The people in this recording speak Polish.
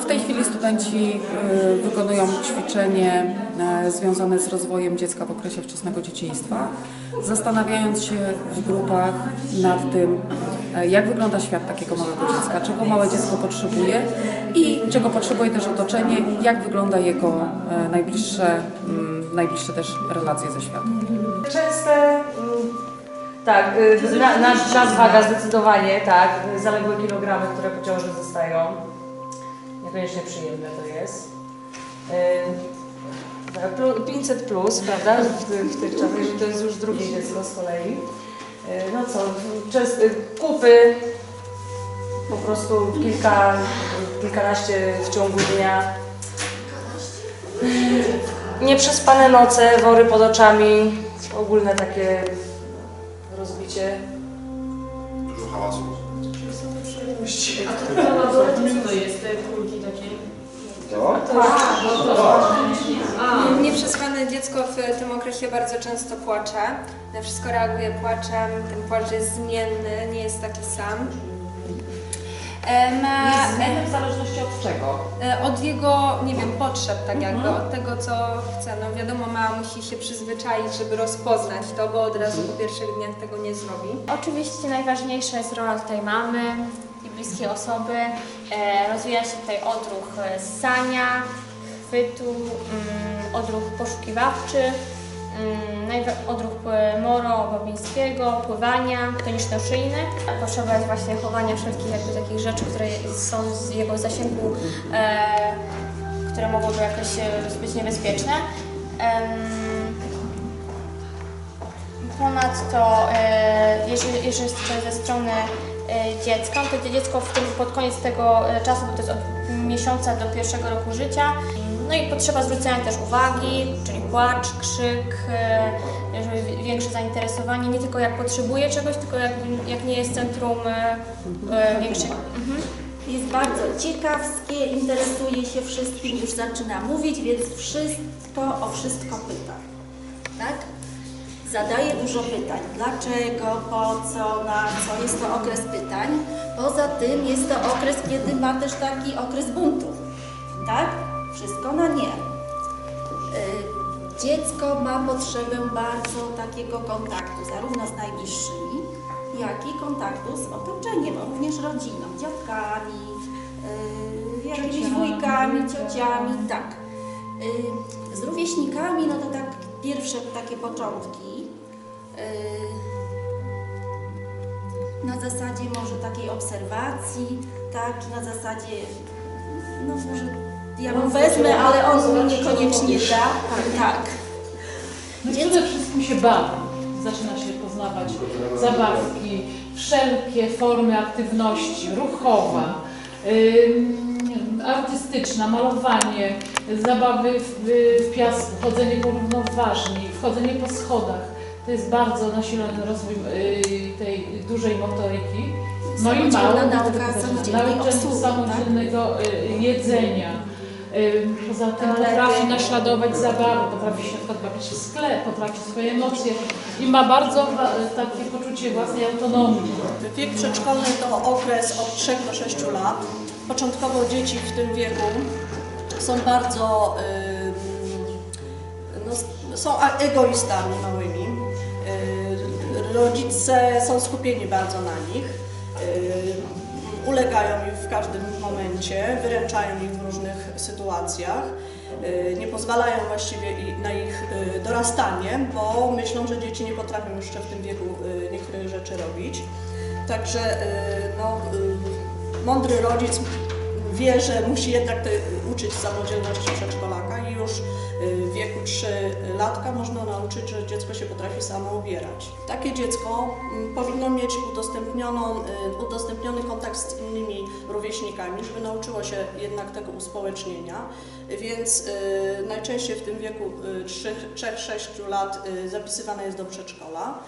W tej chwili studenci e, wykonują ćwiczenie e, związane z rozwojem dziecka w okresie wczesnego dzieciństwa, zastanawiając się w grupach nad tym, e, jak wygląda świat takiego małego dziecka, czego małe dziecko potrzebuje i czego potrzebuje też otoczenie, jak wygląda jego najbliższe, mm, najbliższe też relacje ze światem. Częste, mm, tak, y, na, nasz nadwaga zdecydowanie, tak, zaległe kilogramy, które po ciąży zostają. Niekoniecznie przyjemne to jest. Y, tak, plu- 500 plus, prawda, w, w tych czasach, że to jest już drugie dziecko z kolei. Y, No co, często, kupy, po prostu kilka, kilkanaście w ciągu dnia. Nieprzespane noce, wory pod oczami, ogólne takie rozbicie. Dużo hałasu. to jest te kulki takie? Nieprzespane dziecko w tym okresie bardzo często płacze. Na wszystko reaguje płaczem. Ten płacz jest zmienny, nie jest taki sam. E, Ma Jest zmienny w zależności od czego? e, od jego, nie wiem, potrzeb, tak jakby, od tego, co chce. No wiadomo, mama musi się przyzwyczaić, żeby rozpoznać to, bo od razu po pierwszych dniach tego nie zrobi. Oczywiście najważniejsza jest rola tutaj mamy i bliskiej osoby. E, rozwija się tutaj odruch e, ssania, chwytu, mm, odruch poszukiwawczy, mm, odruch e, moro obawińskiego, pływania, toniczno-szyjny. Potrzeba jest właśnie chowania wszelkich jakby takich rzeczy, które są z jego zasięgu, które mogłyby jakoś być niebezpieczne. Ponadto, jeżeli, jeżeli ze strony e, dziecka, to dziecko w tym, pod koniec tego e, czasu, bo to jest od miesiąca do pierwszego roku życia, no i potrzeba zwrócenia też uwagi, czyli płacz, krzyk, e, żeby wi- większe zainteresowanie, nie tylko jak potrzebuje czegoś, tylko jak, jak nie jest centrum większego. Mhm. Jest bardzo ciekawskie, interesuje się wszystkim, już zaczyna mówić, więc wszystko o wszystko pyta. Tak? Zadaje dużo pytań. Dlaczego, po co, na co? Jest to okres pytań. Poza tym jest to okres, kiedy ma też taki okres buntu. Tak? Wszystko na nie. Y, Dziecko ma potrzebę bardzo takiego kontaktu, zarówno z najbliższymi, jak i kontaktu z otoczeniem, również rodziną, dziadkami, y, jakimiś wujkami, ciociami, tak. Y, Z rówieśnikami, no to tak takie początki. y, Na zasadzie może takiej obserwacji, tak, na zasadzie, no może ja mu wezmę, ale on mi niekoniecznie da. Tak. No przede wszystkim się bawi. Zaczyna się poznawać zabawki, wszelkie formy aktywności, ruchowa, ym, artystyczna, malowanie, zabawy w, w piasku, chodzenie porównoważni, wchodzenie po schodach. To jest bardzo nasilony rozwój y, tej dużej motoryki. No i mało nauczenie obsługi, tak? samodzielnego y, jedzenia. Y, Poza tym potrafi naśladować zabawy, potrafi się bawić w sklep, potrafi swoje emocje i ma bardzo takie poczucie własnej autonomii. Wiek przedszkolny to okres od 3 do 6 lat. Początkowo dzieci w tym wieku są bardzo no, są egoistami małymi. Rodzice są skupieni bardzo na nich. Ulegają im w każdym momencie, wyręczają ich w różnych sytuacjach. Nie pozwalają właściwie na ich y, dorastanie, bo myślą, że dzieci nie potrafią jeszcze w tym wieku y, niektórych rzeczy robić. Także y, no, mądry rodzic wie, że musi jednak te, uczyć samodzielności przedszkolaka i już y, w wieku 3 latka można nauczyć, że dziecko się potrafi samo ubierać. Takie dziecko mm, powinno mieć y, udostępniony kontakt z innymi rówieśnikami, żeby nauczyło się jednak tego uspołecznienia, więc y, najczęściej w tym wieku y, 3-6 lat zapisywane jest do przedszkola.